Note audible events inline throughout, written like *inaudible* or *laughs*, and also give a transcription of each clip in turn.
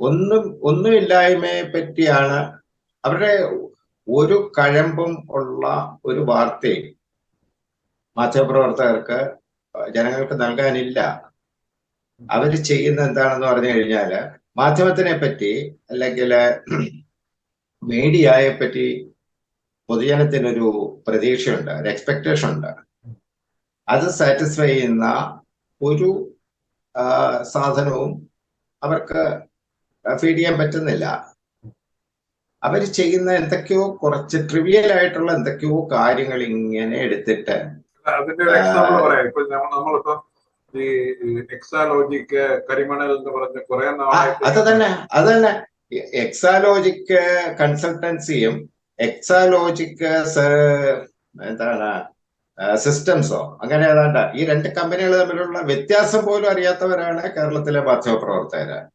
ഒന്നും ഒന്നുമില്ലായ്മയെ പറ്റിയാണ് അവരുടെ ഒരു കഴമ്പും ഉള്ള ഒരു വാർത്തയും മാധ്യമപ്രവർത്തകർക്ക് ജനങ്ങൾക്ക് നൽകാനില്ല. അവർ ചെയ്യുന്ന എന്താണെന്ന് പറഞ്ഞു കഴിഞ്ഞാൽ മാധ്യമത്തിനെ പറ്റി അല്ലെങ്കിൽ മീഡിയയെ പറ്റി പൊതുജനത്തിനൊരു പ്രതീക്ഷയുണ്ട് ഒരു എക്സ്പെക്ടേഷൻ ഉണ്ട്. അത് സാറ്റിസ്ഫൈ ചെയ്യുന്ന ഒരു സാധനവും അവർക്ക് ഫീഡ് ചെയ്യാൻ പറ്റുന്നില്ല. അവർ ചെയ്യുന്ന എന്തൊക്കെയോ കുറച്ച് ട്രിവിയൽ ആയിട്ടുള്ള എന്തൊക്കെയോ കാര്യങ്ങൾ ഇങ്ങനെ എടുത്തിട്ട് അതിന്റെ ഒരു എക്സാമ്പിൾ പറയാം. ഇപ്പൊ നമ്മ- ഈ എക്സാലോജിക്ക് കരിമണൽ എന്ന് പറഞ്ഞ കുറെ ആ, നാളായിട്ട് അത് തന്നെ അത് തന്നെ. എക്സാലോജിക്ക് കൺസൾട്ടൻസിയും എക്സാലോജിക്ക് എന്താണ് സിസ്റ്റംസോ അങ്ങനെ ഏതാണ്ട് ഈ രണ്ട് കമ്പനികൾ തമ്മിലുള്ള വ്യത്യാസം പോലും അറിയാത്തവരാണ് കേരളത്തിലെ മാധ്യമപ്രവർത്തകര്.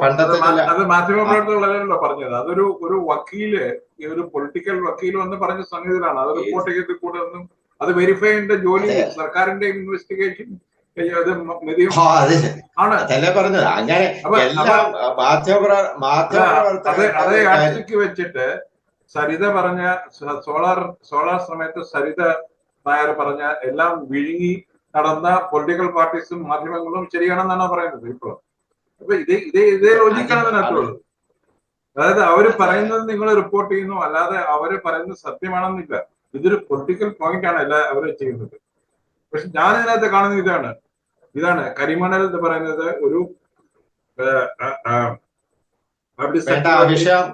പണ്ടത്തെ അത് മാധ്യമപ്രവർത്തകരല്ലോ പറഞ്ഞത്. അതൊരു ഒരു വക്കീൽ ഈ ഒരു പൊളിറ്റിക്കൽ വക്കീൽ വന്ന് പറഞ്ഞ സംഗതിയിലാണ്. അത് റിപ്പോർട്ട് ചെയ്ത് കൂടെ ഒന്നും അത് വെരിഫൈ ചെയ്യേണ്ട ജോലി സർക്കാരിന്റെ ഇൻവെസ്റ്റിഗേഷൻ പറഞ്ഞത്. അങ്ങനെ അതേ ആഴ്ചക്ക് വെച്ചിട്ട് സരിത പറഞ്ഞ സോളാർ സോളാർ സമയത്ത് സരിത നായർ പറഞ്ഞ എല്ലാം വിഴുങ്ങി നടന്ന പൊളിറ്റിക്കൽ പാർട്ടീസും മാധ്യമങ്ങളും ശരിയാണെന്നാണ് പറയുന്നത് ഇപ്പോൾ അപ്പൊ ഇതേ ഇതേ ഇതേ ലോജിക്കാണ് അതിനകത്തുള്ളത് അതായത് അവർ പറയുന്നത് നിങ്ങൾ റിപ്പോർട്ട് ചെയ്യുന്നു അല്ലാതെ അവർ പറയുന്നത് സത്യമാണെന്നില്ല. ഇതൊരു പൊളിറ്റിക്കൽ പോയിന്റ് ആണ് എല്ലാ അവർ ചെയ്യുന്നത്. പക്ഷെ ഞാൻ ഇതിനകത്ത് കാണുന്നത് ഇതാണ്. ഇതാണ് കരിമണൽ എന്ന് പറയുന്നത് ഒരു വിഷയം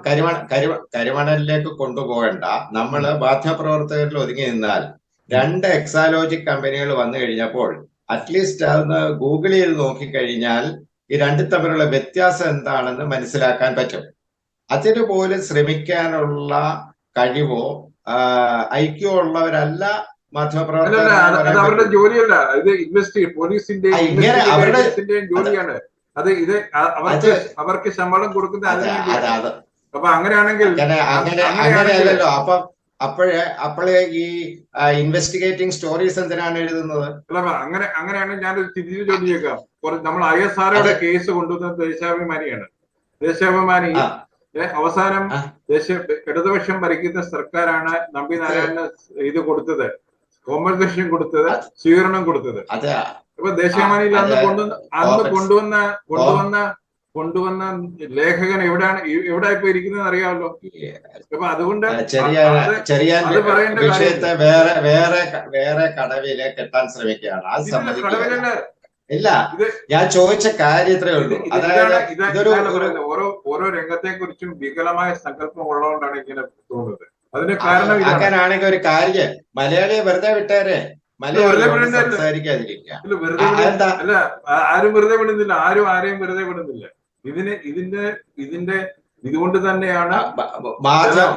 കരിമണലിലേക്ക് കൊണ്ടുപോകണ്ട. നമ്മൾ മാധ്യമപ്രവർത്തകരിൽ ഒതുങ്ങി നിന്നാൽ രണ്ട് എക്സാലോജിക് കമ്പനികൾ വന്നു കഴിഞ്ഞപ്പോൾ അറ്റ്ലീസ്റ്റ് അതൊന്ന് ഗൂഗിളിൽ നോക്കിക്കഴിഞ്ഞാൽ ഈ രണ്ട് തമ്മിലുള്ള വ്യത്യാസം എന്താണെന്ന് മനസ്സിലാക്കാൻ പറ്റും. അതിന് പോലും ശ്രമിക്കാനുള്ള കഴിവോ ഐക്യോ ഉള്ളവരല്ല അത് അവരുടെ മാധ്യമപ്രവർത്തകർ ജോലിയല്ല. ഇത് ഇൻവെസ്റ്റ് അവരുടെ- ജോലിയാണ്. അത് ഇത് അവർക്ക് അവർക്ക് ശമ്പളം കൊടുക്കുന്ന. അപ്പൊ അങ്ങനെയാണെങ്കിൽ അങ്ങനെ അങ്ങനെ അങ്ങനെയാണെങ്കിൽ- അങ്ങനെയല്ലല്ലോ. അപ്പൊ അപ്പോഴേ അപ്പോഴേ ഈ ഇൻവെസ്റ്റിഗേറ്റിംഗ് സ്റ്റോറീസ് എന്തിനാണ് എഴുതുന്നത്? അങ്ങനെ അങ്ങനെയാണെങ്കിൽ ഞാനൊരു തിരിച്ചു ചോദിച്ചേക്കാം. നമ്മൾ ഐ എസ് ആർഒയുടെ കേസ് കൊണ്ടുവന്നത് ദേശാഭിമാനിയാണ്. ദേശാഭിമാനി. അവസാനം. ദേശ ഇടതുപക്ഷം ഭരിക്കുന്ന സർക്കാരാണ് നമ്പി നാരായണന് ഇത് കൊടുത്തത്. കോമ്പൻസേഷൻ കൊടുത്തത് സ്വീകരണം കൊടുത്തത്. അതെ. അപ്പൊ ദേശീയമാനിയിൽ അന്ന് കൊണ്ടുവന്ന അന്ന് കൊണ്ടുവന്ന കൊണ്ടുവന്ന കൊണ്ടുവന്ന ലേഖകൻ എവിടെയാണ് എവിടെ ഇപ്പൊ ഇരിക്കുന്നത് അറിയാമല്ലോ. അപ്പൊ അതുകൊണ്ട് അത് പറയേണ്ട വിഷയത്തെ വേറെ വേറെ വേറെ കടവിൽ കെട്ടാൻ ശ്രമിക്കുകയാണ്. അത് ഇല്ല ഞാൻ ചോദിച്ച കാര്യത്രേ ഉള്ളൂ. അതായത്. ഓരോ ഓരോ രംഗത്തെ കുറിച്ചും വികലമായ സങ്കല്പം ഉള്ളതുകൊണ്ടാണ് ഇങ്ങനെ തോന്നുന്നത്. അതിന് കാരണം ആക്കാനാണെങ്കിൽ അങ്ങനാണെങ്കിൽ ഒരു കാര്യം മലയാളിയെ വെറുതെ വിട്ടേരെ. മലയാളി. സംസാരിക്കാതിരിക്കുക. അല്ല ആരും വെറുതെ വിടുന്നില്ല ആരും ആരെയും വെറുതെ വിടുന്നില്ല ഇതിന് ഇതിന്റെ ഇതിന്റെ ഇതുകൊണ്ട് തന്നെയാണ്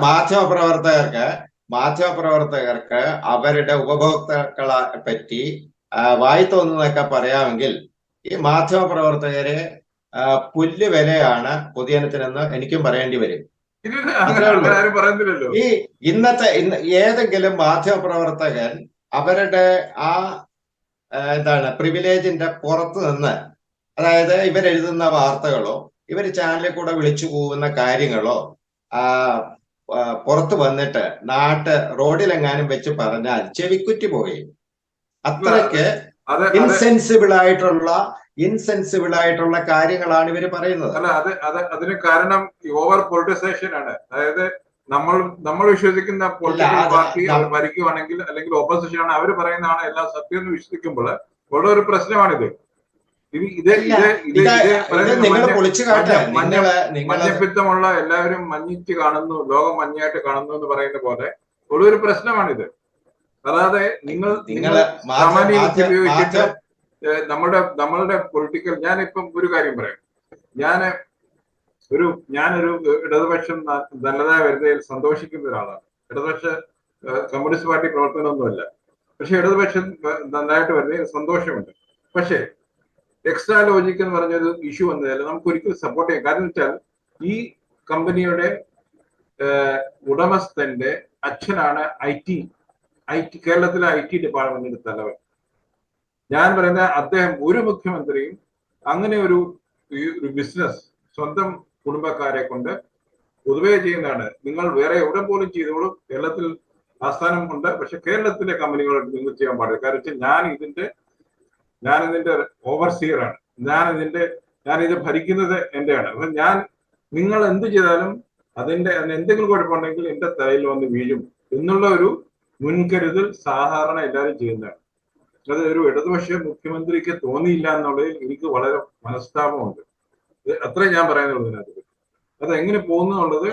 മാധ്യമ പ്രവർത്തകർക്ക് മാധ്യമ പ്രവർത്തകർക്ക് അവരുടെ ഉപഭോക്താക്കളെ പറ്റി വായി തോന്നുന്നതൊക്കെ പറയാമെങ്കിൽ ഈ മാധ്യമ പ്രവർത്തകരെ പുല്ല് വിലയാണ് പൊതുജനത്തിനെന്ന് എനിക്കും പറയേണ്ടി വരും. ഈ ഇന്നത്തെ ഇന്ന് ഏതെങ്കിലും മാധ്യമ പ്രവർത്തകൻ അവരുടെ ആ എന്താണ് പ്രിവിലേജിന്റെ പുറത്ത് നിന്ന് അതായത് ഇവരെഴുതുന്ന വാർത്തകളോ ഇവർ ചാനലിൽ കൂടെ വിളിച്ചു പോകുന്ന കാര്യങ്ങളോ പുറത്ത് വന്നിട്ട് നാട്ട് റോഡിലെങ്ങാനും വെച്ച് പറഞ്ഞാൽ ചെവിക്കുറ്റി പോയി. അത്രയ്ക്ക് അത് അത്. ഇൻസെൻസിബിൾ ആയിട്ടുള്ള ഇൻസെൻസിബിൾ ആയിട്ടുള്ള കാര്യങ്ങളാണ് ഇവർ പറയുന്നത്. അല്ല അത് അത് അതിന് കാരണം ഓവർ പൊളിറ്റിസേഷൻ ആണ്. അതായത് നമ്മൾ നമ്മൾ വിശ്വസിക്കുന്ന പൊളിറ്റിക്കൽ പാർട്ടി അവർ ഭരിക്കുവാണെങ്കിൽ അല്ലെങ്കിൽ ഓപ്പോസിഷൻ ആണ് അവർ പറയുന്നതാണ് എല്ലാം സത്യം എന്ന് വിശ്വസിക്കുമ്പോൾ ഉള്ള ഒരു പ്രശ്നമാണിത്. മഞ്ഞപ്പിത്തമുള്ള എല്ലാവരും മഞ്ഞിച്ച് കാണുന്നു ലോകം മഞ്ഞായിട്ട് കാണുന്നു എന്ന് പറയുന്ന പോലെ ഉള്ള ഒരു പ്രശ്നമാണിത്. അല്ലാതെ നിങ്ങൾ നിങ്ങൾ സാമാന്യ ഉപയോഗിച്ചിട്ട് നമ്മുടെ നമ്മളുടെ പൊളിറ്റിക്കൽ ഞാൻ ഇപ്പം ഒരു കാര്യം പറയാം. ഞാൻ ഒരു ഞാനൊരു ഇടതുപക്ഷം നല്ലതായ വരുന്നതിൽ സന്തോഷിക്കുന്ന ഒരാളാണ്. ഇടതുപക്ഷ കമ്മ്യൂണിസ്റ്റ് പാർട്ടി പ്രവർത്തനമൊന്നുമല്ല പക്ഷെ ഇടതുപക്ഷം നന്നായിട്ട് വരുന്നതിൽ സന്തോഷമുണ്ട്. പക്ഷേ എക്സ്ട്രാ ലോജിക് എന്ന് പറഞ്ഞൊരു ഇഷ്യൂ വന്നതല്ല. നമുക്ക് ഒരിക്കലും സപ്പോർട്ട് ചെയ്യാം കാരണം വെച്ചാൽ ഈ കമ്പനിയുടെ ഉടമസ്ഥന്റെ അച്ഛനാണ് ഐ ടി ഐ ടി കേരളത്തിലെ ഐ ടി ഡിപ്പാർട്ട്മെന്റിന്റെ തലവൻ. ഞാൻ പറയുന്ന അദ്ദേഹം ഒരു മുഖ്യമന്ത്രിയും അങ്ങനെ ഒരു ബിസിനസ് സ്വന്തം കുടുംബക്കാരെ കൊണ്ട് പൊതുവേ ചെയ്യുന്നതാണ്. നിങ്ങൾ വേറെ എവിടെ പോലും ചെയ്തോളും കേരളത്തിൽ ആസ്ഥാനം ഉണ്ട്. പക്ഷെ കേരളത്തിലെ കമ്പനികളോട് നിങ്ങൾ ചെയ്യാൻ പാടില്ല. കാരണം വെച്ചാൽ ഞാൻ ഇതിന്റെ ഞാൻ ഇതിന്റെ ഓവർസിയർ ആണ്. ഞാൻ ഇതിന്റെ ഞാൻ ഇത് ഭരിക്കുന്നത് എന്റെയാണ്. അപ്പൊ ഞാൻ നിങ്ങൾ എന്ത് ചെയ്താലും അതിന്റെ അതിന് എന്തെങ്കിലും കുഴപ്പമുണ്ടെങ്കിൽ എന്റെ തലയിൽ വന്ന് വീഴും എന്നുള്ള ഒരു മുൻകരുതൽ സാധാരണ എല്ലാവരും ചെയ്യുന്നതാണ്. അത് ഒരു ഇടതുപക്ഷ മുഖ്യമന്ത്രിക്ക് തോന്നിയില്ല എന്നുള്ളതിൽ എനിക്ക് വളരെ മനസ്താപമുണ്ട്. അത്രേ ഞാൻ പറയുന്നുള്ളൂ ഇതിനകത്ത്. അത് എങ്ങനെ പോകുന്നു എന്നുള്ളത്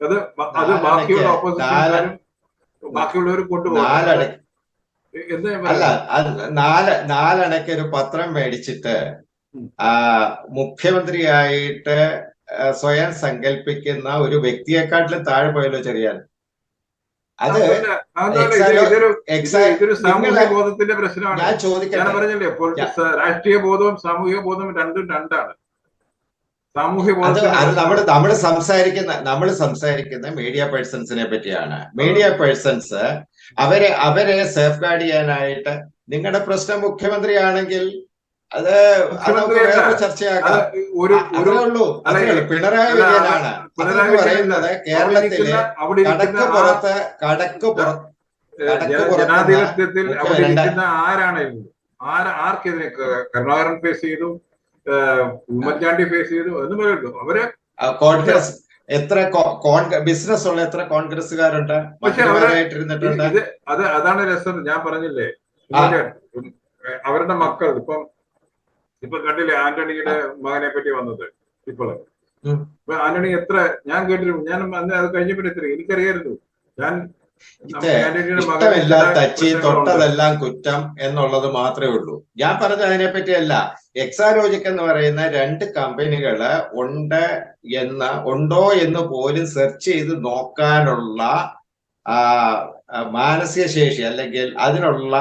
അത് അത് ബാക്കിയുള്ള ഓപ്പോസിഷൻ ബാക്കിയുള്ളവർ കൊണ്ടുപോകും അല്ല അത് നാല് നാലണയ്ക്ക് ഒരു പത്രം മേടിച്ചിട്ട് മുഖ്യമന്ത്രിയായിട്ട് സ്വയം സങ്കല്പിക്കുന്ന ഒരു വ്യക്തിയെക്കാട്ടിലും താഴെ പോയല്ലോ ചെറിയാൻ. അത് ഞാൻ പൊളിറ്റിക്സ് രാഷ്ട്രീയ ബോധവും സാമൂഹിക ബോധവും രണ്ടും രണ്ടാണ്. സാമൂഹ്യ അത് നമ്മൾ സംസാരിക്കുന്ന നമ്മൾ സംസാരിക്കുന്ന മീഡിയ പേഴ്സൺസിനെ പറ്റിയാണ്. മീഡിയ പേഴ്സൺസ് അവരെ അവരെ സേഫ് ഗാർഡ് ചെയ്യാനായിട്ട് നിങ്ങളുടെ പ്രശ്നം മുഖ്യമന്ത്രിയാണെങ്കിൽ അത് ചർച്ചയാക്കാം. ഉള്ളൂ. പിണറായി വിജയനാണ്. പറയുന്നത് കേരളത്തിലെ കടക്ക് പുറത്ത് കടക്ക് പുറത്ത് ജനാധിപത്യത്തിൽ ആരാണ് ആർക്കെതിരെ കരുണാകരൻ ഫേസ് ചെയ്തു? ഉമ്മൻചാണ്ടി ഫേസ് ചെയ്തു. എന്ന് പറയുന്നു അവർ കോൺഗ്രസ് എത്ര ബിസിനസ് ഉള്ള എത്ര കോൺഗ്രസ്സുകാരുണ്ട്? ഇത് അത് അതാണ് രസം. ഞാൻ പറഞ്ഞില്ലേ? അവരുടെ മക്കൾ ഇപ്പം ഇപ്പൊ കണ്ടില്ലേ ആന്റണിയുടെ മകനെ പറ്റി വന്നത് ഇപ്പോൾ ആന്റണി എത്ര ഞാൻ കേട്ടിരുന്നു. ഞാൻ അന്ന് അത് കഴിഞ്ഞപ്പോൾ എത്ര എനിക്കറിയായിരുന്നു. ഞാൻ ഇത് ഇഷ്ടമില്ലാത്ത അച്ചി തൊട്ടതെല്ലാം കുറ്റം എന്നുള്ളത് മാത്രമേ ഉള്ളൂ. ഞാൻ പറഞ്ഞ അതിനെ പറ്റിയല്ല എക്സാലോജിക് എന്ന് പറയുന്ന രണ്ട് കമ്പനികൾ ഉണ്ട് എന്ന് ഉണ്ടോ എന്ന് പോലും സെർച്ച് ചെയ്ത് നോക്കാനുള്ള മാനസിക ശേഷി അല്ലെങ്കിൽ അതിനുള്ള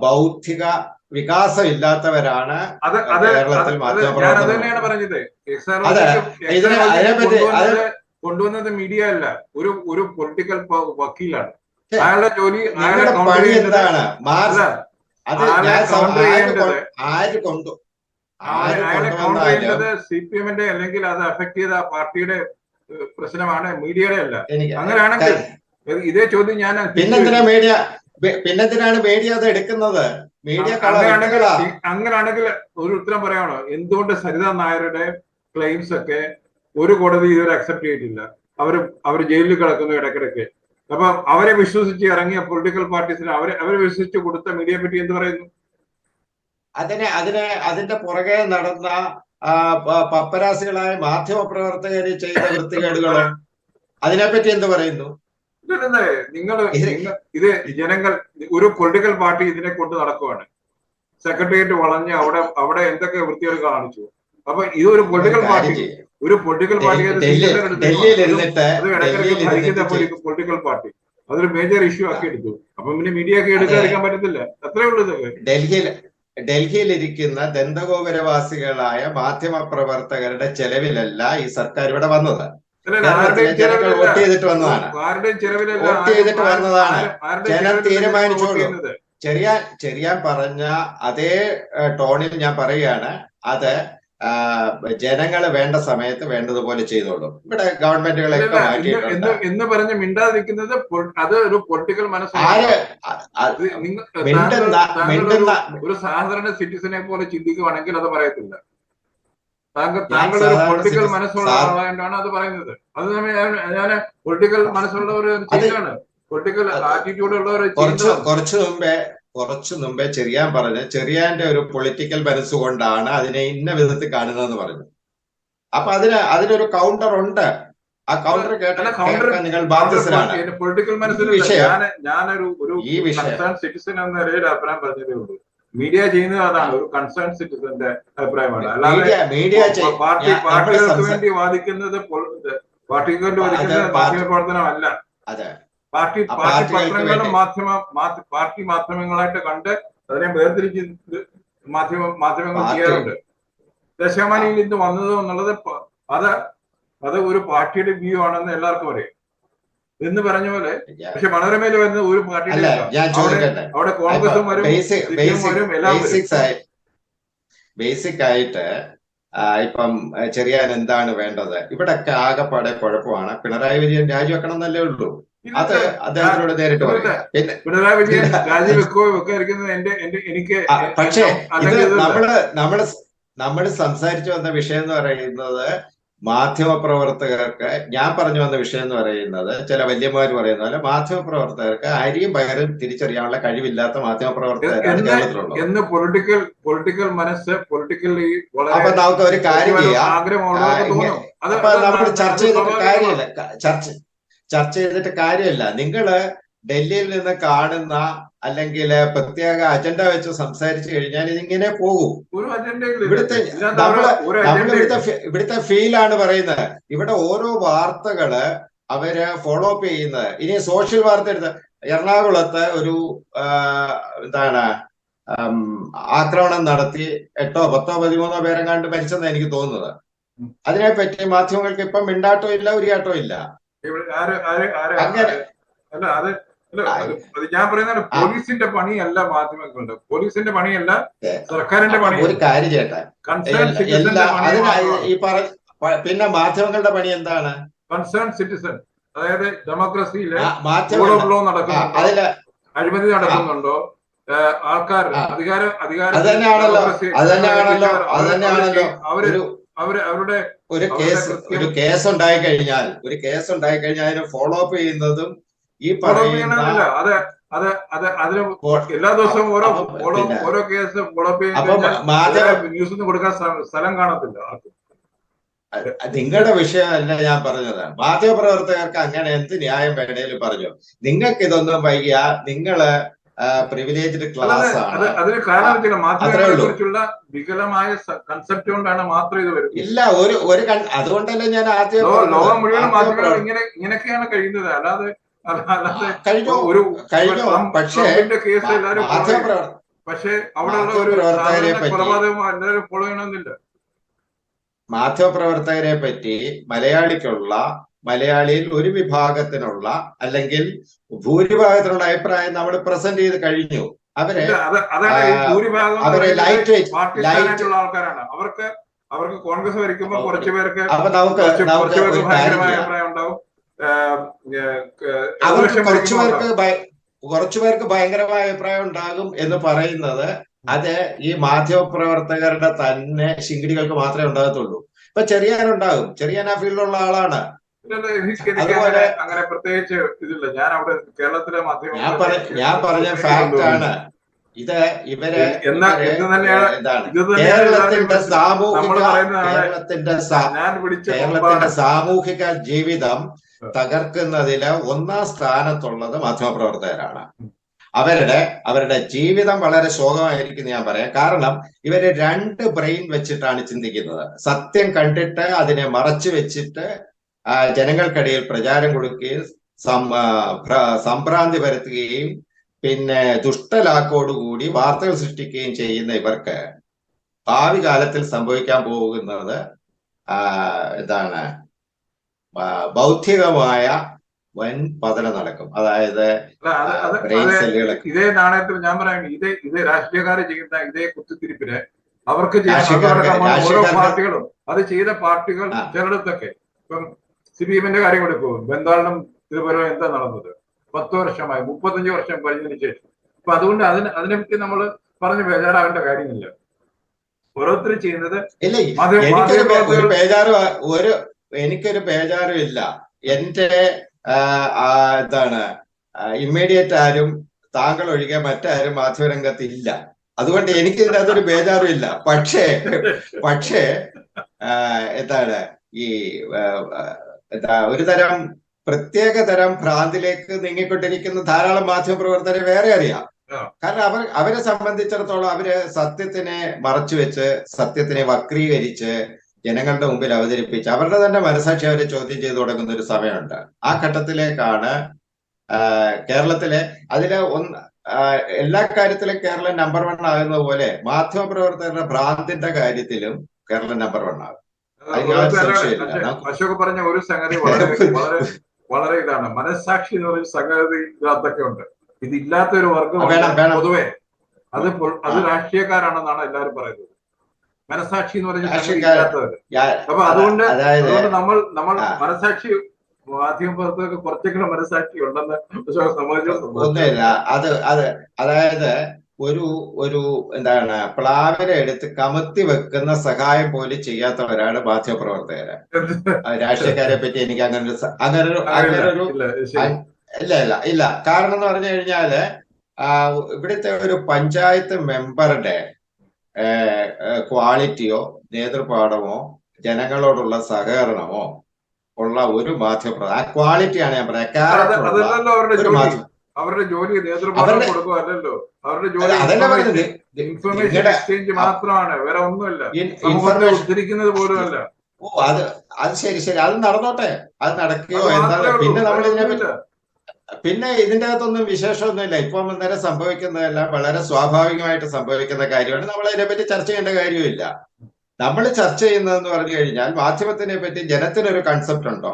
ബൗദ്ധിക വികാസം ഇല്ലാത്തവരാണ് കേരളത്തിൽ ഞാൻ അത് ഇതിനെ അതിനെപ്പറ്റി അത് കൊണ്ടുവന്നത് മീഡിയ അല്ല ഒരു ഒരു പൊളിറ്റിക്കൽ വക്കീലാണ്. അയാളുടെ ജോലി അയാളെ പണി ചെയ്യുന്നത് എന്താണ്? സം- counter ആര് ചെയ്യേണ്ടത് ആര് കൊണ്ടു അയാളെ ആര് കൗണ്ടർ ചെയ്യേണ്ടത് സി പി എമ്മിന്റെ അല്ലെങ്കിൽ അത് അഫക്ട് ചെയ്ത ആ പാർട്ടിയുടെ പ്രശ്നമാണ് മീഡിയയുടെ അല്ല. അങ്ങനെയാണെങ്കിൽ ഇതേ ചോദ്യം ഞാൻ പിന്നെന്തിനാ മീഡിയ പിന്നെന്തിനാണ് മീഡിയ അത് എടുക്കുന്നത്? മീഡിയ അങ്ങനെയാണെങ്കിൽ അങ്ങനെയാണെങ്കിൽ ഒരു ഉത്തരം പറയാണോ എന്തുകൊണ്ട് സരിത നായരുടെ ക്ലെയിംസ് ഒക്കെ ഒരു കോടതി ഇതുവരെ അക്സെപ്റ്റ് ചെയ്തിട്ടില്ല. അവർ അവർ ജയിലിൽ കിടക്കുന്നു ഇടയ്ക്കിടയ്ക്ക്. അപ്പൊ അവരെ വിശ്വസിച്ച് ഇറങ്ങിയ പൊളിറ്റിക്കൽ പാർട്ടീസിന് അവരെ അവരെ വിശ്വസിച്ച് കൊടുത്ത മീഡിയയെ പറ്റി എന്ത് പറയുന്നു? അതിനെ അതിനെ അതിന്റെ പുറകെ നടന്ന പപ്പരാസികളായ മാധ്യമ പ്രവർത്തകര് ചെയ്ത വൃത്തികേടുകളോ അതിനെപ്പറ്റി എന്ത് പറയുന്നു? നിങ്ങൾ ഇത് ജനങ്ങൾ ഒരു പൊളിറ്റിക്കൽ പാർട്ടി ഇതിനെ കൊണ്ട് നടക്കുവാണ്. സെക്രട്ടേറിയറ്റ് വളഞ്ഞ് അവിടെ അവിടെ എന്തൊക്കെ വൃത്തികൾ കാണിച്ചു. അപ്പൊ ഇത് ഒരു പൊളിറ്റിക്കൽ പാർട്ടി. ഒരു പൊളിറ്റിക്കൽ പാർട്ടി പൊളിറ്റിക്കൽ പാർട്ടി അതൊരു മേജർ ഇഷ്യൂ ആക്കി എടുത്തു. അപ്പൊ പിന്നെ മീഡിയ ഒക്കെ എടുക്കാതിരിക്കാൻ പറ്റത്തില്ല. അത്രേ ഉള്ളൂ ഡൽഹിയിൽ ഡൽഹിയിലിരിക്കുന്ന ദന്തഗോപുരവാസികളായ മാധ്യമ പ്രവർത്തകരുടെ ചെലവിലല്ല ഈ സർക്കാർ ഇവിടെ വന്നത്. വോട്ട് ചെയ്തിട്ട് വന്നതാണ്. വോട്ട് ചെയ്തിട്ട് വന്നതാണ്. ജനം തീരുമാനിച്ചോളൂ. ചെറിയ ചെറിയാൻ പറഞ്ഞ അതേ ടോണിൽ ഞാൻ പറയുകയാണ്. അത് ജനങ്ങൾ വേണ്ട സമയത്ത് വേണ്ടതുപോലെ ചെയ്തോളും. ഇവിടെ ഗവൺമെന്റുകളൊക്കെ എന്ന് മാറ്റിയിട്ടുണ്ട്. എന്ന് പറഞ്ഞ് മിണ്ടാതിരിക്കുന്നത് അത് ഒരു പൊളിറ്റിക്കൽ താങ്കൾ ഒരു- സാധാരണ സിറ്റിസനെ പോലെ ചിന്തിക്കുവാണെങ്കിൽ അത് പറയത്തില്ല. താങ്കൾ താങ്കൾ ഒരു പൊളിറ്റിക്കൽ മനസ്സുള്ള ആളായതുകൊണ്ടാണ് അത് പറയുന്നത്. അത് ഞാൻ പൊളിറ്റിക്കൽ മനസ്സുള്ള ഒരു ചിന്താണ് പൊളിറ്റിക്കൽ ആറ്റിറ്റ്യൂഡ് ഉള്ള ഒരു കുറച്ച് കുറച്ചു മുമ്പേ കുറച്ചു മുമ്പേ ചെറിയാൻ പറഞ്ഞ് ചെറിയാന്റെ ഒരു പൊളിറ്റിക്കൽ മനസ്സുകൊണ്ടാണ് അതിനെ ഇന്ന വിധത്തിൽ കാണുന്നതെന്ന് പറഞ്ഞു അപ്പൊ അതിന് അതിനൊരു കൗണ്ടർ ഉണ്ട്. ആ കൗണ്ടർ കേട്ട കൗണ്ടർ counter- നിങ്ങൾ ബാധ്യസ്ഥനാണ് പൊളിറ്റിക്കൽ ഞാനൊരു ഒരു ഈ വിഷയം. സിറ്റിസൺ എന്ന നിലയിൽ അഭിപ്രായം പറഞ്ഞതേ ഉള്ളൂ. മീഡിയ ചെയ്യുന്നത് അതാണ് ഒരു കൺസേൺ സിറ്റിസന്റെ അഭിപ്രായമാണ്. അല്ലാതെ മീഡിയ പാർട്ടി പാർട്ടികൾക്ക് വേണ്ടി വാദിക്കുന്നത് പൊൾ- ഇത് പാർട്ടിക്ക് വേണ്ടി വാദിക്കുന്നത് മാധ്യമ പ്രവർത്തനമല്ല അതെ. പാർട്ടി പാർട്ടി പത്രങ്ങളും മാധ്യമ പാർട്ടി മാധ്യമങ്ങളായിട്ട് കണ്ട് അതിനെ വേർതിരിച്ച് മാധ്യമ മാധ്യമങ്ങൾ ചെയ്യാറുണ്ട്. ദശമാനിയിൽ ഇന്ന് വന്നത് എന്നുള്ളത് അത് അത് ഒരു പാർട്ടിയുടെ വ്യൂ ആണെന്ന് എല്ലാവർക്കും അറിയാം. എന്ന് പറഞ്ഞ പോലെ പക്ഷെ മനോരമയിൽ വരുന്ന ഒരു പാർട്ടിയുടെ അവിടെ കോൺഗ്രസും വരും ബേസിക് വരും ആയിട്ട് ഇപ്പം ചെറിയാൻ എന്താണ് വേണ്ടത്? ഇവിടെ ഇവിടൊക്കെ ആകെപ്പാടെ കുഴപ്പമാണ്. പിണറായി വിജയൻ രാജിവെക്കണം എന്നല്ലേ ഉള്ളൂ. അത് അദ്ദേഹത്തിനോട് നേരിട്ട് പിണറായി വിജയൻ രാജിവെക്കോ വെക്കാതിരിക്കുന്നത് എന്റെ എന്റെ എനിക്ക് പക്ഷേ ഇത് നമ്മൾ നമ്മൾ നമ്മൾ സംസാരിച്ചു വന്ന വിഷയം എന്ന് പറയുന്നത് മാധ്യമ പ്രവർത്തകർക്ക് ഞാൻ പറഞ്ഞു വന്ന വിഷയം എന്ന് പറയുന്നത് ചില വല്യമാർ പറയുന്ന പോലെ മാധ്യമ പ്രവർത്തകർക്ക് അരിയും പകരം തിരിച്ചറിയാനുള്ള കഴിവില്ലാത്ത മാധ്യമ പ്രവർത്തകരാണ് എന്ന് കേരളത്തിലുള്ളത്. എന്ന് പൊളിറ്റിക്കൽ പൊളിറ്റിക്കൽ മനസ്സ് പൊളിറ്റിക്കലി അപ്പൊ നമുക്ക് ഒരു കാര്യം ചെയ്യാം. നമ്മൾ ചർച്ച ചെയ്തിട്ട്. കാര്യമില്ല. ചർച്ച ചർച്ച ചെയ്തിട്ട് കാര്യമില്ല. നിങ്ങൾ ഡൽഹിയിൽ നിന്ന് കാണുന്ന അല്ലെങ്കിൽ പ്രത്യേക അജണ്ട വെച്ച് സംസാരിച്ചു കഴിഞ്ഞാൽ ഇതിങ്ങനെ പോകും. ഇവിടുത്തെ നമ്മൾ നമ്മളിവിടുത്തെ ഇവിടുത്തെ ഫീലാണ് പറയുന്നത്. ഇവിടെ ഓരോ വാർത്തകൾ അവർ ഫോളോ അപ്പ് ചെയ്യുന്നത്. ഇനി സോഷ്യൽ വാർത്ത എടുത്ത് എറണാകുളത്ത് ഒരു എന്താണ് ആക്രമണം നടത്തി എട്ടോ പത്തോ പതിമൂന്നോ പേരെങ്ങാണ്ട് മരിച്ചെന്നാണ് എനിക്ക് തോന്നുന്നത്. അതിനെപ്പറ്റി മാധ്യമങ്ങൾക്ക് ഇപ്പം മിണ്ടാട്ടോ ഇല്ല ഉരിയാട്ടോ ഇല്ല. അല്ല അത് അല്ല ഞാൻ പറയുന്നത് പോലീസിന്റെ പണിയല്ല മാധ്യമങ്ങളുടെ പോലീസിന്റെ പണിയല്ല സർക്കാരിന്റെ പണി ഒരു കാര്യം ചേട്ടാ ഈ പിന്നെ മാധ്യമങ്ങളുടെ പണി എന്താണ്? കൺസേൺ സിറ്റിസൺ അതായത് ഡെമോക്രസിയിലെ നടക്കുന്നുണ്ടോ? അതിൽ അഴിമതി നടക്കുന്നുണ്ടോ? ആൾക്കാർ അധികാരം അധികാരം അവർ അവർ അവരുടെ ഒരു കേസ് ഒരു കേസ് ഉണ്ടായി കഴിഞ്ഞാൽ ഒരു കേസ് ഉണ്ടായി കഴിഞ്ഞാൽ അതിനെ ഫോളോ അപ്പ് ചെയ്യുന്നതും ഈ പറയുന്ന അത് അത് അത് അതിന് എല്ലാ ദിവസവും ഓരോ ഓരോ കേസ് ഫോളോ അപ്പ് ചെയ്ത് കൊടുക്കാൻ സ്ഥലം കാണത്തില്ല ആർക്കും. നിങ്ങളുടെ വിഷയമല്ല ഞാൻ പറഞ്ഞത് മാധ്യമ പ്രവർത്തകർക്ക് അങ്ങനെ എന്ത് ന്യായം വേണേലും പറഞ്ഞു. നിങ്ങൾക്ക് ഇതൊന്നും വൈകിയ നിങ്ങൾ പ്രിവിലേജ്ഡ് ക്ലാസ് ആണ്. അതിന് കാരണം വെച്ചാൽ മാധ്യമങ്ങളെ അത്രേ ഉള്ളൂ. കുറിച്ചുള്ള വികലമായ കൺസെപ്റ്റ് കൊണ്ടാണ് മാത്രം ഇത് വരുന്നത്. ഇല്ല ഒരു ഒരു അതുകൊണ്ടല്ലേ ഞാൻ ആദ്യം. ലോകം മുഴുവൻ മാധ്യമ മാധ്യമങ്ങൾ ഇങ്ങനെ ഇങ്ങനെയൊക്കെയാണ് കഴിയുന്നത്. അല്ലാതെ കഴിഞ്ഞു. ഒരു കഴിഞ്ഞു. പക്ഷേ കേസ് എല്ലാവരും പക്ഷേ അവിടെയുള്ള ഒരു കൊലപാതകം എല്ലാവരും ഫോളോ ചെയ്യണമെന്നില്ല. മാധ്യമപ്രവർത്തകരെ പറ്റി മലയാളിക്കുള്ള മലയാളിയിൽ ഒരു വിഭാഗത്തിനുള്ള അല്ലെങ്കിൽ ഭൂരിഭാഗത്തിനുള്ള അഭിപ്രായം നമ്മൾ പ്രസന്റ് ചെയ്ത് കഴിഞ്ഞു. അവരെ അവരെ ലൈറ്റ് ലൈറ്റ് ആൾക്കാരാണ്. അവർക്ക് അവർക്ക് കോൺഗ്രസ് ഭരിക്കുമ്പോൾ. കുറച്ച് പേർക്ക് അപ്പൊ നമുക്ക് കുറച്ച് പേർക്ക് ഭയങ്കരമായ അഭിപ്രായം ഉണ്ടാവും. അവർക്ക് കുറച്ചു പേർക്ക് കുറച്ചു പേർക്ക് ഭയങ്കരമായ അഭിപ്രായം ഉണ്ടാകും എന്ന് പറയുന്നത് അത് ഈ മാധ്യമപ്രവർത്തകരുടെ തന്നെ ശിങ്കിടികൾക്ക് മാത്രമേ ഉണ്ടാകത്തുള്ളൂ. ഇപ്പൊ ചെറിയാനുണ്ടാകും ചെറിയാൻ ആ ഫീൽഡിലുള്ള ആളാണ്. അതുപോലെ- അങ്ങനെ പ്രത്യേകിച്ച് ഇതില്ല. ഞാൻ അവിടെ കേരളത്തിലെ മാധ്യമ ഞാൻ പറ ഞാൻ പറഞ്ഞ ഫാക്ട് ആണ്. ഇത് ഇവർ കേരളത്തിന്റെ സാമൂഹിക കേരളത്തിന്റെ കേരളത്തിന്റെ സാമൂഹിക ജീവിതം. തകർക്കുന്നതിൽ ഒന്നാം സ്ഥാനത്തുള്ളത് മാധ്യമപ്രവർത്തകരാണ്. അവരുടെ അവരുടെ ജീവിതം വളരെ ശോകമായിരിക്കും ഞാൻ പറയാം. കാരണം ഇവർ രണ്ട് ബ്രെയിൻ വെച്ചിട്ടാണ് ചിന്തിക്കുന്നത്. സത്യം കണ്ടിട്ട് അതിനെ മറച്ചു വെച്ചിട്ട് ജനങ്ങൾക്കിടയിൽ പ്രചാരം കൊടുക്കുകയും സംഭ്രാന്തി പരത്തുകയും പിന്നെ ദുഷ്ടലാക്കോടുകൂടി വാർത്തകൾ സൃഷ്ടിക്കുകയും ചെയ്യുന്ന ഇവർക്ക് ഭാവി കാലത്തിൽ സംഭവിക്കാൻ പോകുന്നത് എന്താണ് ബൗദ്ധികമായ വൻ പതനം നടക്കും. അതായത് ഇതേ നാണയത്തിൽ ഞാൻ പറയാം ഇതേ ഇതേ രാഷ്ട്രീയക്കാര് ചെയ്യുന്ന ഇതേ കുത്തിത്തിരിപ്പിന് അവർക്ക് ചെയ്യാൻ ഓരോ പാർട്ടികളും അത് ചെയ്ത പാർട്ടികൾ ചിലടത്തൊക്കെ ചിലയിടത്തൊക്കെ ഇപ്പം സി പി എമ്മിന്റെ കാര്യം കൂടി പോകും. ബംഗാളിലും ഇതുപോലെ എന്താ നടന്നത്? പത്ത് വർഷമായി മുപ്പത്തഞ്ച് വർഷം കഴിഞ്ഞതിന് ശേഷം. അപ്പൊ അതുകൊണ്ട് അതിന് അതിനെപ്പറ്റി നമ്മൾ പറഞ്ഞ് ബേജാറാവേണ്ട കാര്യമില്ല. ഓരോരുത്തർ ചെയ്യുന്നത് ഒരു എനിക്കൊരു ബേജാറും ഇല്ല എന്റെ എന്താണ് ഇമ്മീഡിയറ്റ് ആരും താങ്കൾ ഒഴികെ മറ്റാരും മാധ്യമരംഗത്ത് ഇല്ല അതുകൊണ്ട് എനിക്ക് ഇതിനകത്തൊരു ബേജാറും ഇല്ല പക്ഷേ പക്ഷേ എന്താണ് ഈ ഒരു തരം പ്രത്യേക തരം ഭ്രാന്തിലേക്ക് നീങ്ങിക്കൊണ്ടിരിക്കുന്ന ധാരാളം മാധ്യമ പ്രവർത്തകരെ വേറെ അറിയാം. കാരണം അവർ അവരെ സംബന്ധിച്ചിടത്തോളം അവർ സത്യത്തിനെ മറച്ചു വെച്ച് സത്യത്തിനെ വക്രീകരിച്ച് ജനങ്ങളുടെ മുമ്പിൽ അവതരിപ്പിച്ച് അവരുടെ തന്നെ മനസാക്ഷി അവരെ ചോദ്യം ചെയ്തു തുടങ്ങുന്ന ഒരു സമയമുണ്ട്. ആ ഘട്ടത്തിലേക്കാണ് കേരളത്തിലെ അതിലെ ഒന്ന് എല്ലാ കാര്യത്തിലും കേരളം നമ്പർ വൺ ആകുന്ന പോലെ മാധ്യമ പ്രവർത്തകരുടെ ഭ്രാന്തിന്റെ കാര്യത്തിലും കേരളം നമ്പർ വൺ ആകും. അശോക് പറഞ്ഞ ഒരു സംഗതി വളരെ വളരെ വളരെ ഇതാണ്. മനസ്സാക്ഷി എന്ന് പറയുന്ന സംഗതി ഇതിനകത്തൊക്കെ ഉണ്ട്. ഇതില്ലാത്ത ഒരു വർഗം. പൊതുവെ. അത് അത് രാഷ്ട്രീയക്കാരാണെന്നാണ് എല്ലാവരും പറയുന്നത്. മനസാക്ഷി എന്ന് പറഞ്ഞ ഇല്ലാത്തവര് അപ്പൊ അതുകൊണ്ട് അതുകൊണ്ട് നമ്മൾ നമ്മൾ മനസ്സാക്ഷി മനസാക്ഷി മാധ്യമ കുറച്ചെങ്കിലും മനസാക്ഷി ഉണ്ടെന്ന് സമ്മതിച്ചു. ഒന്നുമില്ല. അത് അത് അതായത് ഒരു ഒരു എന്താണ് പ്ലാവിനെ എടുത്ത് കമത്തി വെക്കുന്ന സഹായം പോലും ചെയ്യാത്തവരാണ് മാധ്യമപ്രവർത്തകര് പ്രവർത്തകരെ രാഷ്ട്രീയക്കാരെ പറ്റി എനിക്ക് അങ്ങനെ ഒരു അങ്ങനെ ഒരു അങ്ങനെ ഒരു ഇല്ല ഇല്ല ഇല്ല കാരണം എന്ന് പറഞ്ഞു കഴിഞ്ഞാൽ ഇവിടുത്തെ ഒരു പഞ്ചായത്ത് മെമ്പറുടെ ക്വാളിറ്റിയോ നേതൃപാഠമോ ജനങ്ങളോടുള്ള സഹകരണമോ ഉള്ള ഒരു മാധ്യമ ആ ക്വാളിറ്റിയാണ് ഞാൻ പറയാം കാരണം അവരുടെ ജോലി അവരുടെ- കൊടുക്കുക അല്ലല്ലോ. അവരുടെ ജോലി ഇൻഫർമേഷൻ എക്സ്ചേഞ്ച് മാത്രമാണ് വേറെ ഒന്നുമല്ല. സമൂഹത്തെ ഉദ്ധരിക്കുന്നത് അല്ല. ഓ അത് അത് ശരി ശരി. അത് നടന്നോട്ടെ. അത് നടക്കുകയോ എന്താ എന്താണ് പിന്നെ നമ്മൾ ഇതിനെ. പിന്നെ ഇതിന്റെ അകത്തൊന്നും വിശേഷമൊന്നുമില്ല. ഇപ്പം നേരെ സംഭവിക്കുന്നതെല്ലാം വളരെ സ്വാഭാവികമായിട്ട് സംഭവിക്കുന്ന കാര്യമാണ്. നമ്മൾ അതിനെപ്പറ്റി ചർച്ച ചെയ്യേണ്ട കാര്യമില്ല നമ്മൾ ചർച്ച ചെയ്യുന്നതെന്ന് പറഞ്ഞു കഴിഞ്ഞാൽ മാധ്യമത്തിനെ പറ്റി ജനത്തിനൊരു കൺസെപ്റ്റ് ഉണ്ടോ?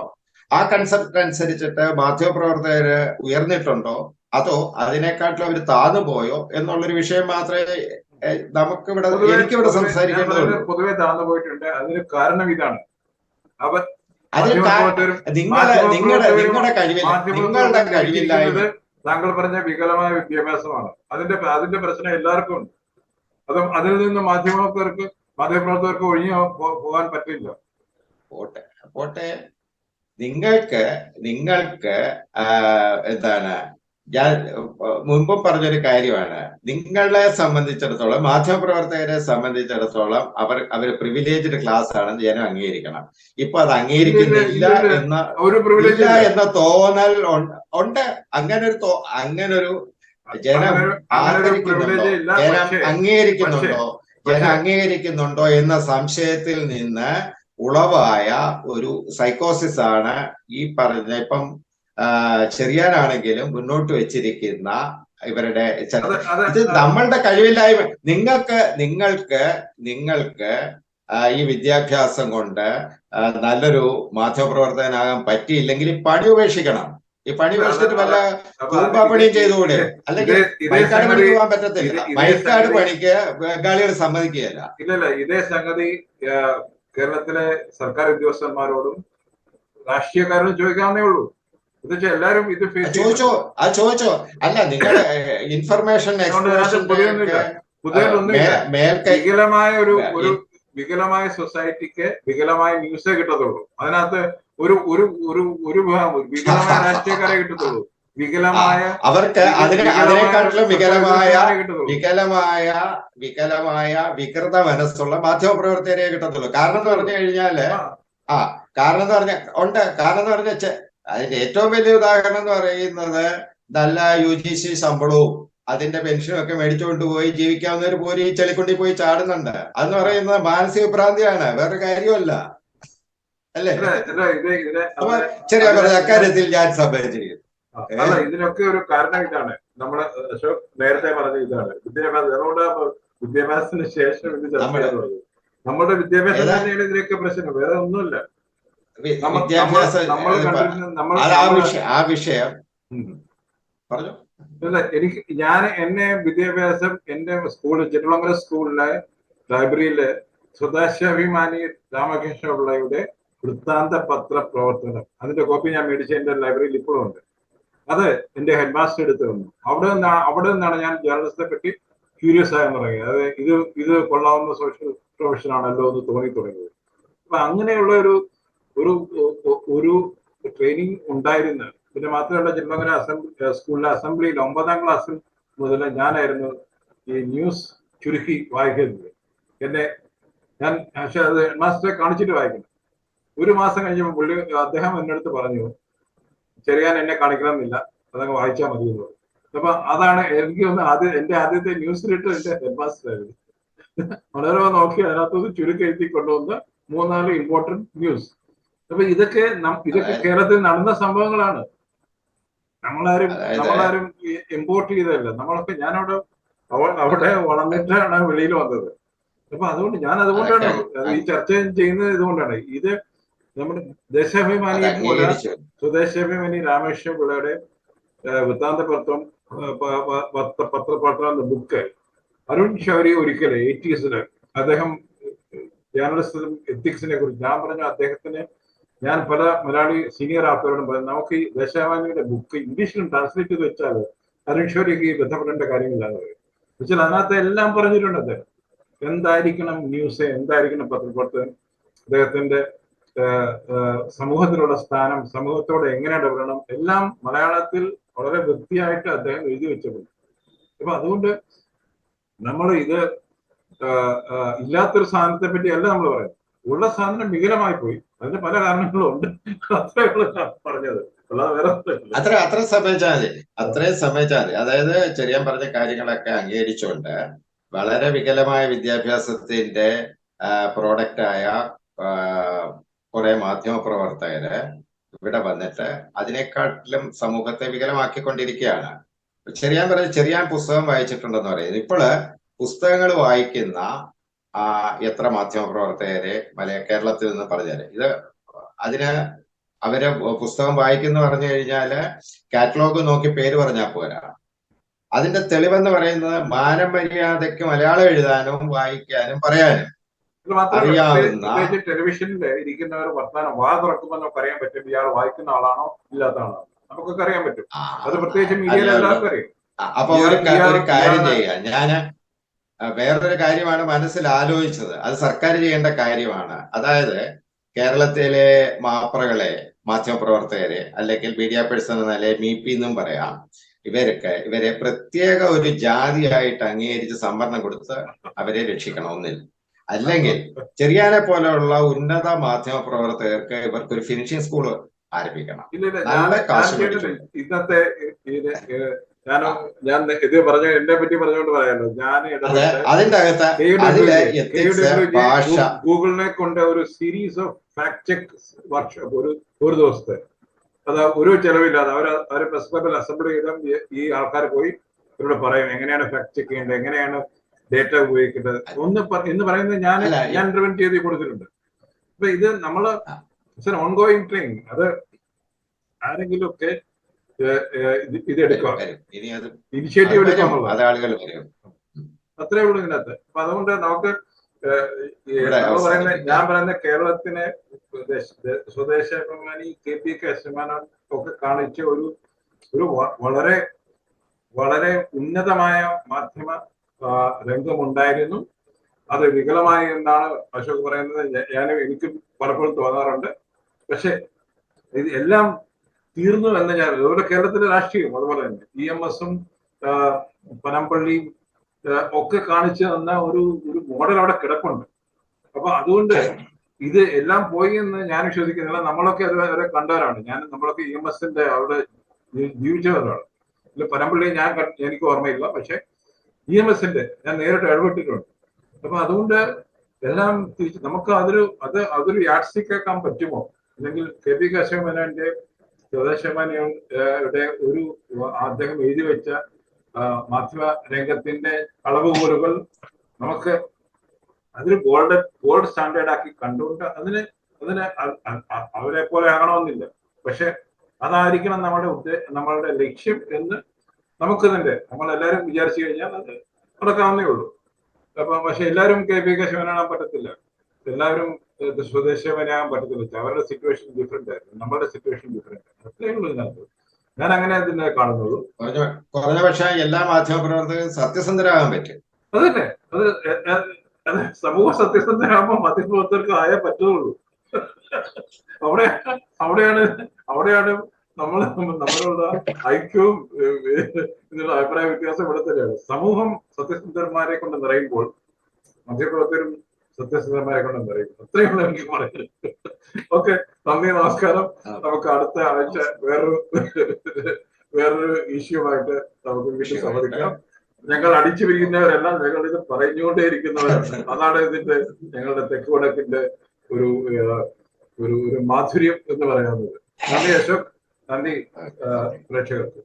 ആ കൺസെപ്റ്റ് അനുസരിച്ചിട്ട് മാധ്യമപ്രവർത്തകര് ഉയർന്നിട്ടുണ്ടോ? അതോ അതിനെക്കാട്ടിലും അവർ താന്നു പോയോ എന്നുള്ളൊരു വിഷയം മാത്രമേ നമുക്ക് ഇവിടെ എനിക്ക് ഇവിടെ സംസാരിക്കേണ്ടതുള്ളൂ. പൊതുവെ താഴ്ന്നു പോയിട്ടുണ്ട്. അതിന് കാരണം ഇതാണ്. അതിന് നിങ്ങളെ നിങ്ങളുടെ നിങ്ങളുടെ കഴിവില്ല നിങ്ങളുടെ കഴിവില്ലായ്മ താങ്കൾ പറഞ്ഞ വികലമായ വിദ്യാഭ്യാസമാണ്. അതിന്റെ അതിന്റെ പ്രശ്നം എല്ലാവർക്കും ഉണ്ട്. അത് അതിൽ നിന്ന് മാധ്യമപ്രവർത്തകർക്ക് മാധ്യമപ്രവർത്തകർക്ക് ഒഴിഞ്ഞു പോകാൻ പറ്റില്ല. പോട്ടെ. പോട്ടെ. നിങ്ങൾക്ക് നിങ്ങൾക്ക് എന്താണ് ഞാൻ മുമ്പും പറഞ്ഞൊരു കാര്യമാണ്. നിങ്ങളെ സംബന്ധിച്ചിടത്തോളം മാധ്യമപ്രവർത്തകരെ സംബന്ധിച്ചിടത്തോളം അവർ അവർ പ്രിവിലേജ്ഡ് ക്ലാസ് ആണെന്ന് ജനം അംഗീകരിക്കണം. ഇപ്പൊ അത് അംഗീകരിക്കുന്നില്ല. എന്ന ഒരു പ്രിവിലേജ് ഇല്ല എന്ന തോന്നൽ ഉണ്ട്. അങ്ങനെ ഒരു അങ്ങനെ ഒരു ജനം ആദരിക്കുന്നുണ്ടോ ജനം അംഗീകരിക്കുന്നുണ്ടോ? ജനം അംഗീകരിക്കുന്നുണ്ടോ എന്ന സംശയത്തിൽ നിന്ന് ഉളവായ ഒരു സൈക്കോസിസ് ആണ് ഈ പറഞ്ഞ ഇപ്പം ചെറിയാനാണെങ്കിലും മുന്നോട്ട് വെച്ചിരിക്കുന്ന ഇവരുടെ ഇത് നമ്മളുടെ കഴിവില്ലായ്മ. നിങ്ങൾക്ക് നിങ്ങൾക്ക് നിങ്ങൾക്ക് ഈ വിദ്യാഭ്യാസം കൊണ്ട് നല്ലൊരു മാധ്യമപ്രവർത്തകനാകാൻ പറ്റിയില്ലെങ്കിൽ ഈ പണി ഉപേക്ഷിക്കണം. ഈ പണി ഉപേക്ഷിച്ചിട്ട് വല്ല തൂമ്പാപ്പണിയും ചെയ്തുകൂടെ? അല്ലെങ്കിൽ മൈക്കാട് പണിക്ക് പോകാൻ പറ്റത്തില്ല. മൈക്കാട് പണിക്ക് ബംഗാളികൾ സമ്മതിക്കുകയല്ല. ഇല്ലല്ല ഇതേ സംഗതി കേരളത്തിലെ സർക്കാർ ഉദ്യോഗസ്ഥന്മാരോടും രാഷ്ട്രീയക്കാരോടും ചോദിക്കാവുന്നേ ഉള്ളൂ. എല്ലാവരും ഇത്. ചോദിച്ചോ അത് ചോദിച്ചോ. അല്ല നിങ്ങൾ ഇൻഫർമേഷൻ. വികലമായ ഒരു ഒരു വികലമായ സൊസൈറ്റിക്ക് വികലമായ ന്യൂസേ കിട്ടത്തുള്ളൂ. അതിനകത്ത് ഒരു ഒരു ഒരു ഒരു വികലമായ *laughs* രാഷ്ട്രീയക്കാരെ കിട്ടത്തുള്ളൂ. വികലമായ അവർക്ക് അതിനെ അതിനെക്കാട്ടിലും വികലമായ വികലമായ വികലമായ വികൃത മനസ്സുള്ള മാധ്യമ പ്രവർത്തകരെ കിട്ടത്തുള്ളൂ. കാരണം എന്ന് പറഞ്ഞു കഴിഞ്ഞാൽ ആ, ആ കാരണം എന്ന് പറഞ്ഞ ഉണ്ട്. കാരണം എന്ന് പറഞ്ഞ അതിന്റെ ഏറ്റവും വലിയ ഉദാഹരണം എന്ന് പറയുന്നത് നല്ല യു ജി സി ശമ്പളവും അതിന്റെ പെൻഷനും ഒക്കെ മേടിച്ചുകൊണ്ട് പോയി ജീവിക്കാവുന്നവർ പോലും ഈ ചെളിക്കുണ്ടി പോയി ചാടുന്നുണ്ട്. അതെന്ന് പറയുന്നത് മാനസിക ഭ്രാന്തിയാണ് വേറെ കാര്യമല്ല അല്ലേ? അപ്പൊ ചെറിയ അക്കാര്യത്തിൽ ഞാൻ സഭയം ചെയ്യുന്നു. അല്ല ഇതിനൊക്കെ ഒരു കാരണം ഇതാണ്. നമ്മൾ അശോക് നേരത്തെ പറഞ്ഞ ഇതാണ്. വിദ്യാഭ്യാസം അതുകൊണ്ട് വിദ്യാഭ്യാസത്തിന് ശേഷം ഇത് ചർച്ച നമ്മുടെ- വിദ്യാഭ്യാസം? തന്നെയാണ് ഇതിനൊക്കെ പ്രശ്നം വേറെ ഒന്നുമില്ല. വിദ്യാഭ്യാസ ആ വിഷയം. പറഞ്ഞു. അല്ല എനിക്ക് ഞാൻ എന്നെ വിദ്യാഭ്യാസം എന്റെ സ്കൂളിൽ ചെറുളങ്ങര സ്കൂളിലെ ലൈബ്രറിയിലെ സ്വദേശാഭിമാനി രാമകൃഷ്ണ പിള്ളയുടെ വൃത്താന്ത പത്ര പ്രവർത്തനം. അതിന്റെ കോപ്പി ഞാൻ മേടിച്ച എന്റെ ലൈബ്രറിയിൽ ഇപ്പോഴും ഉണ്ട്. അത് എന്റെ ഹെഡ് മാസ്റ്റർ എടുത്തു വന്നു അവിടെ നിന്നാണ് അവിടെ നിന്നാണ് ഞാൻ ജേർണലിസത്തെ പറ്റി ക്യൂരിയസ് ആയെന്ന് തുടങ്ങിയത്. അത് ഇത് ഇത് കൊള്ളാവുന്ന സോഷ്യൽ പ്രൊഫഷൻ ആണല്ലോ എന്ന് തോന്നി തുടങ്ങിയത് അപ്പൊ അങ്ങനെയുള്ള ഒരു ഒരു ഒരു ട്രെയിനിങ് ഉണ്ടായിരുന്നു. പിന്നെ മാത്രമല്ല ചെറുമംഗലം അസംബ്ലി സ്കൂളിലെ അസംബ്ലിയിൽ ഒമ്പതാം ക്ലാസ്സിൽ മുതൽ ഞാനായിരുന്നു ഈ ന്യൂസ് ചുരുക്കി വായിക്കുന്നത്. എന്നെ ഞാൻ പക്ഷെ അത് മാസ്റ്ററെ കാണിച്ചിട്ട് വായിക്കണം ഒരു മാസം കഴിഞ്ഞപ്പോൾ പുള്ളി അദ്ദേഹം എന്റെ അടുത്ത് പറഞ്ഞു ചെറിയാൻ എന്നെ കാണിക്കണമെന്നില്ല. അതങ്ങ് വായിച്ചാൽ മതി എന്ന് പറഞ്ഞു. അപ്പൊ അതാണ് എനിക്ക് ഒന്ന് ആദ്യം എന്റെ ആദ്യത്തെ ന്യൂസിലിട്ട് എന്റെ ഹെഡ് മാസ്റ്റർ ആയിരുന്നു. *laughs* വളരെ നോക്കി അതിനകത്തുനിന്ന് ചുരുക്കി എഴുതി കൊണ്ടുവന്ന് മൂന്നാൽ ഇമ്പോർട്ടന്റ് ന്യൂസ് അപ്പൊ ഇതൊക്കെ ഇതൊക്കെ കേരളത്തിൽ നടന്ന സംഭവങ്ങളാണ്. നമ്മളാരും നമ്മളാരും ഇമ്പോർട്ട് ചെയ്തതല്ല. നമ്മളൊക്കെ ഞാനവിടെ അവ- അവിടെ വളർന്നിട്ടാണ് വെളിയിൽ വന്നത്. അപ്പൊ അതുകൊണ്ട് ഞാൻ അതുകൊണ്ടാണ് ഈ ചർച്ച ചെയ്യുന്നത് ഇതുകൊണ്ടാണ്. ഇത് നമ്മുടെ ദേശാഭിമാനി പോലെ സ്വദേശാഭിമാനി രാമേശ്വര പിള്ളയുടെ വൃത്താന്ത വൃത്താന്തപത്രം പത്രപത്രം ബുക്ക് അരുൺ ഷൗരി ഒരിക്കൽ എയ്റ്റീസിൽ അദ്ദേഹം ജേർണലിസ്റ്റും എത്തിക്സിനെ കുറിച്ച് ഞാൻ പറഞ്ഞു അദ്ദേഹത്തിന് ഞാൻ പല മലയാളി സീനിയർ ആൾക്കാരോടും പറയുന്നത് നമുക്ക് ഈ ദേശാഭിമാനിയുടെ ബുക്ക് ഇംഗ്ലീഷിലും ട്രാൻസ്ലേറ്റ് ചെയ്ത് വെച്ചാൽ അരുൺഷോരേക്ക് ബന്ധപ്പെടേണ്ട കാര്യമില്ലാന്ന് പറയും. വെച്ചാൽ അതിനകത്ത് എല്ലാം പറഞ്ഞിട്ടുണ്ട് അദ്ദേഹം. എന്തായിരിക്കണം ന്യൂസ് എന്തായിരിക്കണം പത്രപ്രവർത്തകൻ അദ്ദേഹത്തിന്റെ സമൂഹത്തിലുള്ള സ്ഥാനം സമൂഹത്തോട് എങ്ങനെ ഇടപെടണം? എല്ലാം മലയാളത്തിൽ വളരെ വൃത്തിയായിട്ട് അദ്ദേഹം എഴുതി വെച്ചിട്ടുണ്ട്. അപ്പൊ അതുകൊണ്ട് നമ്മൾ ഇത് ഇല്ലാത്തൊരു സാധനത്തെ പറ്റി അല്ല നമ്മൾ പറയുന്നത്. ഉള്ള സാധനം വികലമായി പോയി. അതിന് പല കാരണങ്ങളും ഉണ്ട്. പറഞ്ഞത്. അത്ര അത്ര സമ്മതിച്ചാൽ മതി അത്രയും അതായത് ചെറിയാൻ പറഞ്ഞ കാര്യങ്ങളൊക്കെ അംഗീകരിച്ചുകൊണ്ട് വളരെ വികലമായ വിദ്യാഭ്യാസത്തിന്റെ പ്രോഡക്റ്റ് ആയ കുറെ മാധ്യമ പ്രവർത്തകര് ഇവിടെ വന്നിട്ട് അതിനെക്കാട്ടിലും സമൂഹത്തെ വികലമാക്കിക്കൊണ്ടിരിക്കുകയാണ്. ചെറിയാൻ പറഞ്ഞ ചെറിയാൻ പുസ്തകം വായിച്ചിട്ടുണ്ടെന്ന് പറയുന്നത്. ഇപ്പോൾ പുസ്തകങ്ങൾ വായിക്കുന്ന എത്ര മാധ്യമ പ്രവർത്തകരെ മലയ കേരളത്തിൽ നിന്ന് പറഞ്ഞാൽ. ഇത് അതിന് അവരെ പുസ്തകം വായിക്കുന്നു പറഞ്ഞു കഴിഞ്ഞാൽ കാറ്റലോഗ് നോക്കി പേര് പറഞ്ഞാൽ പോരാ. അതിന്റെ തെളിവെന്ന് പറയുന്നത് മാനം മര്യാദയ്ക്ക് മലയാളം എഴുതാനും വായിക്കാനും പറയാനും. അറിയാവുന്ന- ടെലിവിഷനിൽ ഇരിക്കുന്നവർ വർത്തമാനം വാ തുറക്കുമെന്നോ പറയാൻ പറ്റും ഇയാൾ വായിക്കുന്ന ആളാണോ ഇല്ലാത്ത ആളാണോ നമുക്കൊക്കെ അറിയാൻ പറ്റും. അത് പ്രത്യേകിച്ച് മീഡിയയിൽ എല്ലാവർക്കും അറിയാം. അപ്പൊ ഒരു കാര്യം ചെയ്യാം. ചെയ്യുക ഞാൻ വേറൊരു കാര്യമാണ് മനസ്സിൽ ആലോചിച്ചത് അത് സർക്കാർ ചെയ്യേണ്ട കാര്യമാണ്. അതായത് കേരളത്തിലെ മാപ്രകളെ മാധ്യമപ്രവർത്തകരെ അല്ലെങ്കിൽ മീഡിയ പേഴ്സൺ എന്ന നിലയിൽ മീ പി എന്നും പറയാം. ഇവരൊക്കെ ഇവരെ പ്രത്യേക ഒരു ജാതിയായിട്ട് അംഗീകരിച്ച് സംവരണം കൊടുത്ത് അവരെ രക്ഷിക്കണം ഒന്നിൽ അല്ലെങ്കിൽ ചെറിയാനെ പോലെയുള്ള ഉന്നത മാധ്യമ പ്രവർത്തകർക്ക് ഇവർക്ക് ഒരു ഫിനിഷിംഗ് സ്കൂൾ ആരംഭിക്കണം. ഇന്നത്തെ ഞാൻ ഞാൻ ഇത് പറഞ്ഞ എന്നെ പറ്റി പറഞ്ഞുകൊണ്ട് പറയാലോ. ഞാൻ ഗൂഗിളിനെ കൊണ്ട് ഒരു series of fact check workshop ഒരു ഒരു ദിവസത്തെ. അത് ഒരു ചെലവില്ലാതെ അവർ അവർ പ്രസ് ക്ലബിൽ അസംബ്ലി ചെയ്ത ഈ- ഈ ആൾക്കാർ പോയി ഇവരോട് പറയും എങ്ങനെയാണ് ഫാക്ട് ചെക്ക് ചെയ്യേണ്ടത്? എങ്ങനെയാണ് ഡേറ്റ ഉപയോഗിക്കേണ്ടത്? ഒന്ന് എന്ന് പറയുന്നത് ഞാൻ ഞാൻ ഇന്റർവെന്റ് ചെയ്ത് കൊടുത്തിട്ടുണ്ട്. അപ്പൊ ഇത് നമ്മൾ ഓൺഗോയിങ് ട്രെയിനിങ് അത് ആരെങ്കിലും ഒക്കെ ഇത് എടുക്കുക ഇനിഷ്യേറ്റീവ് എടുക്കുക. എന്നുള്ളത് അത്രേ ഉള്ളൂ ഇതിനകത്ത്. അപ്പൊ അതുകൊണ്ട് നമുക്ക് പറയുന്ന ഞാൻ പറയുന്ന കേരളത്തിനെ സ്വദേശ- സ്വദേശാഭിമാനി കെ പി കെ ശതമാനം ഒക്കെ കാണിച്ച ഒരു ഒരു വളരെ വളരെ ഉന്നതമായ മാധ്യമ രംഗമുണ്ടായിരുന്നു. അത് വികലമായി എന്നാണ് അശോക് പറയുന്നത്. ഞാനും ഞാൻ എനിക്ക് പലപ്പോഴും തോന്നാറുണ്ട്. പക്ഷെ ഇത് എല്ലാം തീർന്നു എന്ന് ഞാൻ അതുപോലെ കേരളത്തിലെ രാഷ്ട്രീയം അതുപോലെ തന്നെ. ഇ എം എസും പനമ്പള്ളിയും ഒക്കെ കാണിച്ചു തന്ന ഒരു ഒരു മോഡൽ അവിടെ കിടപ്പുണ്ട്. അപ്പൊ അതുകൊണ്ട് ഇത് എല്ലാം പോയി എന്ന് ഞാൻ വിശ്വസിക്കുന്നില്ല. നമ്മളൊക്കെ അത് വരെ കണ്ടവരാണ്. ഞാൻ നമ്മളൊക്കെ ഇ എം എസിന്റെ അവിടെ ജീവിച്ചവരാണ്. ഇതിൽ പനമ്പള്ളി ഞാൻ എനിക്ക് ഓർമ്മയില്ല. പക്ഷെ ഇ എം എസിന്റെ ഞാൻ നേരിട്ട് ഇടപെട്ടിട്ടുണ്ട്. അപ്പൊ അതുകൊണ്ട് എല്ലാം തിരിച്ച് നമുക്ക് അതൊരു അത് അതൊരു യാക്സി കേൾക്കാൻ പറ്റുമോ? അല്ലെങ്കിൽ കെ പി കശോമനന്റെ സ്വദേശമാനിയുടെ ഒരു അദ്ദേഹം എഴുതി വെച്ച മാധ്യമ രംഗത്തിന്റെ അളവുകൂലുകൾ നമുക്ക് അതിന് ഗോൾഡ് ഗോൾഡ് സ്റ്റാൻഡേർഡ് ആക്കി കണ്ടുകൊണ്ട് അതിന് അതിന് അവരെ പോലെ ആകണമെന്നില്ല. പക്ഷെ അതായിരിക്കണം നമ്മുടെ ഉദ്ദേ നമ്മളുടെ ലക്ഷ്യം എന്ന് നമുക്ക് തന്നെ നമ്മൾ എല്ലാവരും വിചാരിച്ചു കഴിഞ്ഞാൽ അത് നടക്കാവുന്നേ ഉള്ളൂ. അപ്പൊ പക്ഷെ എല്ലാവരും കെ പി കശവനാകാൻ പറ്റത്തില്ല. എല്ലാവരും ഏഹ്, സ്വദേശീയവനാകാൻ പറ്റത്തില്ല. അവരുടെ സിറ്റുവേഷൻ ഡിഫറെന്റ് ആയിരുന്നു. നമ്മുടെ സിറ്റുവേഷൻ ഡിഫറെന്റ് ആയിരുന്നു. അത്രയേ ഉള്ളൂ ഇതിനകത്ത്. ഞാൻ അങ്ങനെ ഇതിനെ കാണുന്നുള്ളൂ കുറഞ്ഞ കുറഞ്ഞ പക്ഷേ എല്ലാ മാധ്യമ പ്രവർത്തകരും സത്യസന്ധരാകാൻ പറ്റും. അതന്നെ അത് സമൂഹ സത്യസന്ധരാകുമ്പോൾ മാധ്യമപ്രവർത്തകർക്ക് ആയേ പറ്റുള്ളൂ. അവിടെ അവിടെയാണ് അവിടെയാണ് നമ്മൾ നമ്മളുള്ള ഐക്യവും ഇതിനുള്ള അഭിപ്രായ വ്യത്യാസം ഇവിടെ തന്നെയാണ്. സമൂഹം സത്യസന്ധന്മാരെ കൊണ്ട് നിറയുമ്പോൾ മധ്യപ്രവർത്തകരും സത്യസന്ധന്മാരെ കൊണ്ട് പറയും അത്രയുള്ള എനിക്ക് പറയുന്നത് ഓക്കെ നന്ദി നമസ്കാരം. നമുക്ക് അടുത്ത ആഴ്ച വേറൊരു വേറൊരു ഇഷ്യൂമായിട്ട് നമുക്ക് വീണ്ടും സംവദിക്കാം ഞങ്ങൾ അടിച്ചു പിരിക്കുന്നവരെല്ലാം ഞങ്ങൾ ഇത് പറഞ്ഞുകൊണ്ടേയിരിക്കുന്നവരാണ് അതാണ് ഇതിന്റെ ഞങ്ങളുടെ തെക്ക് വടക്കിന്റെ ഒരു ഒരു ഒരു മാധുര്യം എന്ന് പറയാവുന്നത് നന്ദി അശോക്. നന്ദി പ്രേക്ഷകർക്ക്.